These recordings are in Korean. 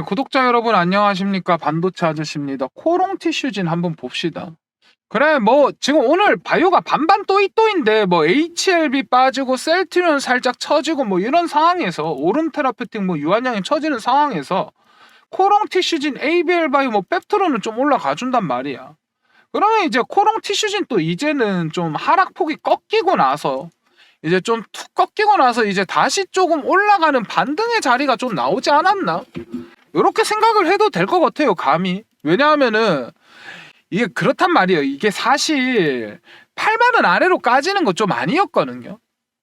네, 구독자 여러분 안녕하십니까 반도체 아저씨입니다. 코롱 티슈진 한번 봅시다. 그래 뭐 지금 오늘 바이오가 반반 또이또인데 뭐 HLB 빠지고 셀트리온 살짝 처지고 뭐 이런 상황에서 오름 테라피틱 뭐 유한양이 처지는 상황에서 코롱 티슈진 ABL 바이오 뭐 펩트로는 좀 올라가 준단 말이야. 그러면 이제 코롱 티슈진 또 이제는 좀 하락폭이 꺾이고 나서 이제 좀 툭 꺾이고 나서 이제 다시 조금 올라가는 반등의 자리가 좀 나오지 않았나? 이렇게 생각을 해도 될 것 같아요, 감히. 왜냐하면은 이게 그렇단 말이에요. 이게 사실 8만 원 아래로 까지는 거 좀 아니었거든요.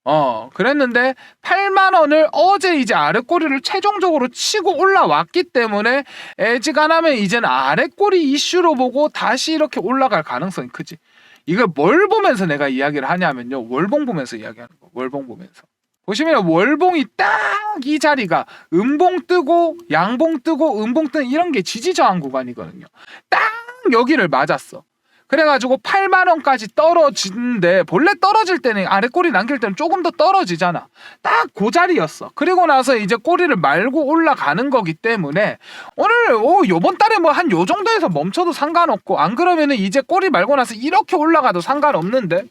어, 그랬는데 8만 원을 어제 이제 아래 꼬리를 최종적으로 치고 올라왔기 때문에 애지간하면 이제는 아래 꼬리 이슈로 보고 다시 이렇게 올라갈 가능성이 크지. 이걸 뭘 보면서 내가 이야기를 하냐면요. 월봉 보면서 이야기하는 거. 월봉 보면서. 보시면 월봉이 딱 이 자리가 음봉 뜨고 양봉 뜨고 음봉 뜨는 이런 게 지지 저항 구간이거든요. 딱 여기를 맞았어. 그래가지고 8만 원까지 떨어지는데 본래 떨어질 때는 아래 꼬리 남길 때는 조금 더 떨어지잖아. 딱 그 자리였어. 그리고 나서 이제 꼬리를 말고 올라가는 거기 때문에 오늘 오 요번 달에 뭐 한 요 정도에서 멈춰도 상관없고 안 그러면은 이제 꼬리 말고 나서 이렇게 올라가도 상관없는데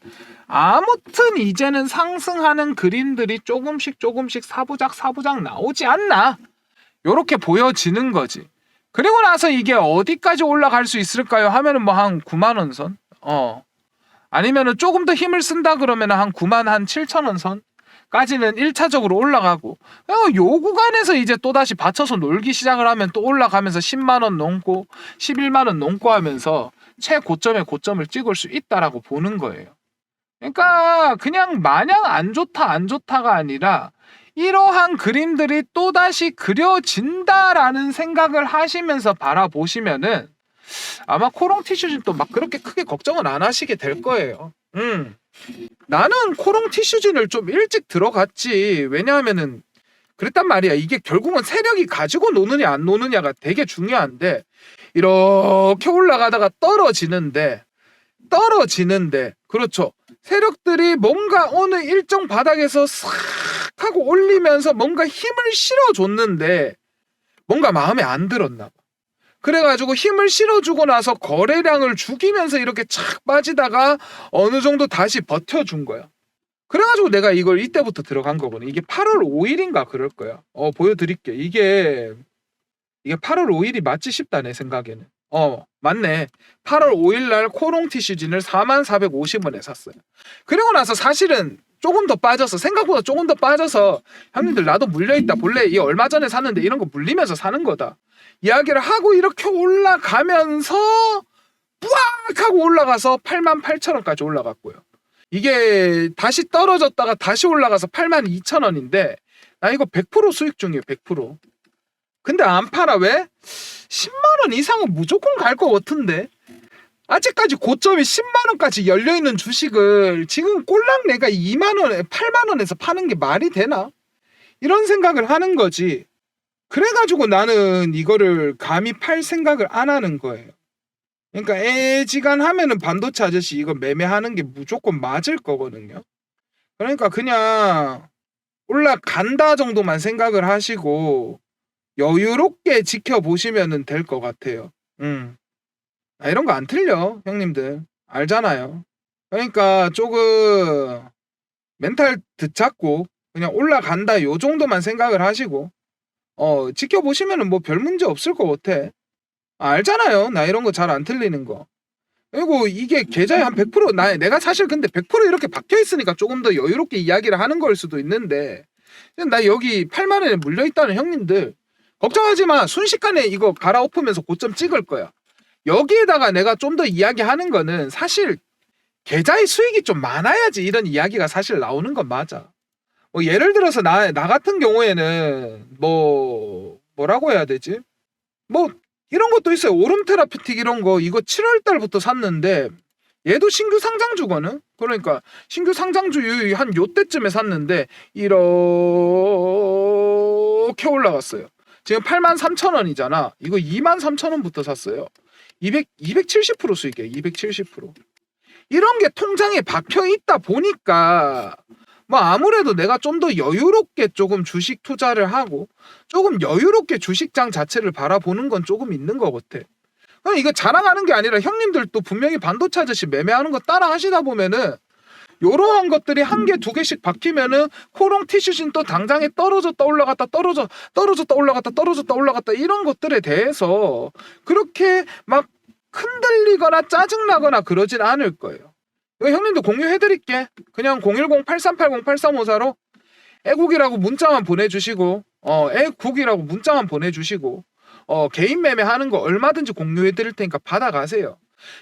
아무튼 이제는 상승하는 그림들이 조금씩 조금씩 사부작 사부작 나오지 않나 요렇게 보여지는 거지. 그리고 나서 이게 어디까지 올라갈 수 있을까요? 하면은 뭐 한 9만 원 선? 어. 아니면은 조금 더 힘을 쓴다 그러면 한 9만 한 7천 원 선? 까지는 1차적으로 올라가고 어, 요 구간에서 이제 또다시 받쳐서 놀기 시작을 하면 또 올라가면서 10만 원 넘고 11만 원 넘고 하면서 최고점에 고점을 찍을 수 있다라고 보는 거예요. 그러니까 그냥 마냥 안 좋다 안 좋다가 아니라 이러한 그림들이 또다시 그려진다라는 생각을 하시면서 바라보시면은 아마 코롱 티슈진 또막 그렇게 크게 걱정은 안 하시게 될 거예요. 음. 나는 코롱 티슈진을 좀 일찍 들어갔지. 왜냐하면은 그랬단 말이야. 이게 결국은 세력이 가지고 노느냐 안 노느냐가 되게 중요한데 이렇게 올라가다가 떨어지는데 떨어지는데 그렇죠. 세력들이 뭔가 어느 일정 바닥에서 싹 하고 올리면서 뭔가 힘을 실어줬는데 뭔가 마음에 안 들었나 봐. 그래가지고 힘을 실어주고 나서 거래량을 죽이면서 이렇게 착 빠지다가 어느 정도 다시 버텨준 거야. 그래가지고 내가 이걸 이때부터 들어간 거거든. 이게 8월 5일인가 그럴 거야. 어 보여드릴게. 이게 이게 8월 5일이 맞지 싶다 내 생각에는. 어 맞네. 8월 5일 날 코롱 티슈진을 4450원에 샀어요. 그리고 나서 사실은 조금 더 빠져서 생각보다 조금 더 빠져서 형님들 나도 물려있다 본래 이 얼마 전에 샀는데 이런 거 물리면서 사는 거다 이야기를 하고 이렇게 올라가면서 뿌악 하고 올라가서 8만 8천 원까지 올라갔고요 이게 다시 떨어졌다가 다시 올라가서 8만 2천 원인데 나 이거 100% 수익 중이에요 100% 근데 안 팔아 왜? 10만 원 이상은 무조건 갈 것 같은데 아직까지 고점이 10만 원까지 열려 있는 주식을 지금 꼴랑 내가 2만 원에 8만 원에서 파는 게 말이 되나? 이런 생각을 하는 거지. 그래가지고 나는 이거를 감히 팔 생각을 안 하는 거예요. 그러니까 애지간 하면은 반도체 아저씨 이거 매매하는 게 무조건 맞을 거거든요. 그러니까 그냥 올라간다 정도만 생각을 하시고 여유롭게 지켜보시면 될 것 같아요. 음. 아, 이런 거 안 틀려, 형님들. 알잖아요. 그러니까 조금 멘탈 듣잡고 그냥 올라간다 요 정도만 생각을 하시고 어 지켜보시면은 뭐 별 문제 없을 것 같아. 아, 알잖아요. 나 이런 거 잘 안 틀리는 거. 그리고 이게 계좌에 한 100%, 나, 내가 사실 근데 100% 이렇게 박혀 있으니까 조금 더 여유롭게 이야기를 하는 걸 수도 있는데, 나 여기 8만 원에 물려 있다는 형님들, 걱정하지 마. 순식간에 이거 갈아엎으면서 고점 찍을 거야. 여기에다가 내가 좀 더 이야기하는 거는 사실 계좌의 수익이 좀 많아야지 이런 이야기가 사실 나오는 건 맞아. 뭐 예를 들어서 나, 나 같은 경우에는 뭐 뭐라고 해야 되지? 뭐 이런 것도 있어요. 오름 테라피틱 이런 거 이거 7월 달부터 샀는데 얘도 신규 상장주거든. 그러니까 신규 상장주 한 요때쯤에 샀는데 이렇게 올라갔어요. 지금 8만 3천 원이잖아. 이거 2만 3천 원부터 샀어요. 200, 270% 수익이에요. 270%. 이런 게 통장에 박혀 있다 보니까 뭐 아무래도 내가 좀 더 여유롭게 조금 주식 투자를 하고 조금 여유롭게 주식장 자체를 바라보는 건 조금 있는 것 같아. 그냥 이거 자랑하는 게 아니라 형님들도 분명히 반도체 아저씨 매매하는 거 따라 하시다 보면은 요러한 것들이 한 개 두 개씩 바뀌면은 코롱 티슈진 또 당장에 떨어졌다 올라갔다 떨어져 떨어졌다 올라갔다 떨어졌다 올라갔다 이런 것들에 대해서 그렇게 막 흔들리거나 짜증나거나 그러진 않을 거예요. 형님도 공유해드릴게. 그냥 010-8380-8354로 애국이라고 문자만 보내주시고 어 애국이라고 문자만 보내주시고 어 개인 매매 하는 거 얼마든지 공유해드릴 테니까 받아가세요.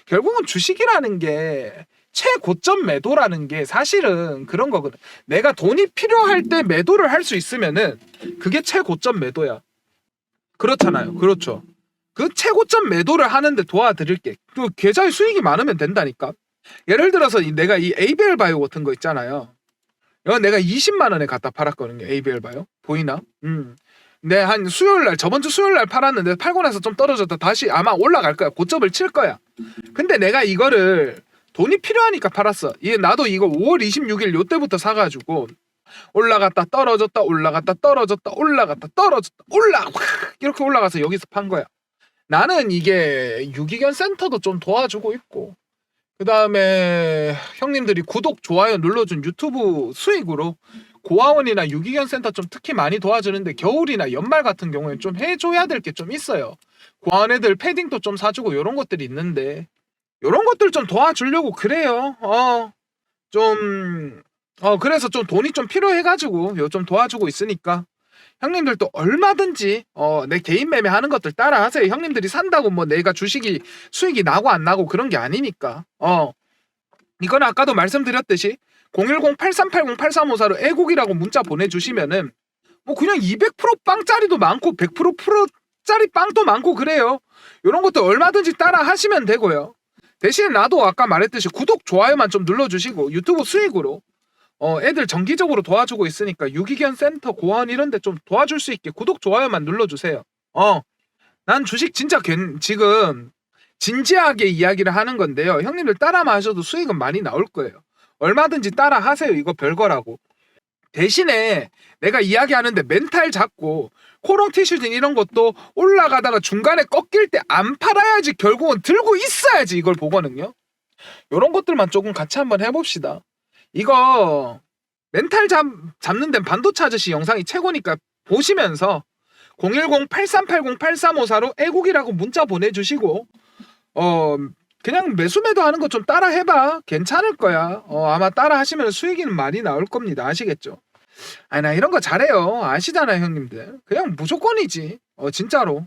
결국은 주식이라는 게 최고점 매도라는 게 사실은 그런 거거든. 내가 돈이 필요할 때 매도를 할 수 있으면은 그게 최고점 매도야. 그렇잖아요. 그렇죠. 그 최고점 매도를 하는데 도와드릴게. 또 계좌에 수익이 많으면 된다니까. 예를 들어서 이- 내가 이 ABL 바이오 같은 거 있잖아요. 이거 내가 20만 원에 갖다 팔았거든요. ABL 바이오. 보이나? 음. 내한 수요일 날 저번 주 수요일 날 팔았는데 팔고 나서 좀 떨어졌다 다시 아마 올라갈 거야. 고점을 칠 거야. 근데 내가 이거를 돈이 필요하니까 팔았어. 이게 나도 이거 5월 26일 요 때부터 사가지고 올라갔다 떨어졌다 올라갔다 떨어졌다 올라갔다 떨어졌다 올라 확 이렇게 올라가서 여기서 판 거야. 나는 이게 유기견 센터도 좀 도와주고 있고 그 다음에 형님들이 구독 좋아요 눌러준 유튜브 수익으로 고아원이나 유기견 센터 좀 특히 많이 도와주는데 겨울이나 연말 같은 경우에 좀 해줘야 될 게 좀 있어요. 고아원 애들 패딩도 좀 사주고 이런 것들이 있는데 이런 것들 좀 도와주려고 그래요. 어, 좀, 어, 그래서 좀 돈이 좀 필요해가지고 요 좀 도와주고 있으니까 형님들도 얼마든지 어, 내 개인 매매 하는 것들 따라 하세요. 형님들이 산다고 뭐 내가 주식이 수익이 나고 안 나고 그런 게 아니니까. 어, 이건 아까도 말씀드렸듯이 010-8380-8354로 애국이라고 문자 보내주시면은 뭐 그냥 200% 빵짜리도 많고 100% 프로짜리 빵도 많고 그래요. 이런 것도 얼마든지 따라 하시면 되고요. 대신 나도 아까 말했듯이 구독 좋아요만 좀 눌러주시고 유튜브 수익으로 어 애들 정기적으로 도와주고 있으니까 유기견 센터 고아원 이런 데 좀 도와줄 수 있게 구독 좋아요만 눌러주세요. 어 난 주식 진짜 괜 지금 진지하게 이야기를 하는 건데요. 형님들 따라만 하셔도 수익은 많이 나올 거예요. 얼마든지 따라 하세요. 이거 별거라고. 대신에 내가 이야기하는데 멘탈 잡고 코롱 티슈진 이런 것도 올라가다가 중간에 꺾일 때 안 팔아야지 결국은 들고 있어야지 이걸 보거든요. 요런 것들만 조금 같이 한번 해봅시다. 이거 멘탈 잡, 잡는 데는 반도체 아저씨 영상이 최고니까 보시면서 010-8380-8354로 애국이라고 문자 보내주시고 어 그냥 매수매도 하는 거 좀 따라 해봐 괜찮을 거야 어 아마 따라 하시면 수익은 많이 나올 겁니다 아시겠죠 아니 나 이런 거 잘해요. 아시잖아요 형님들. 그냥 무조건이지. 어 진짜로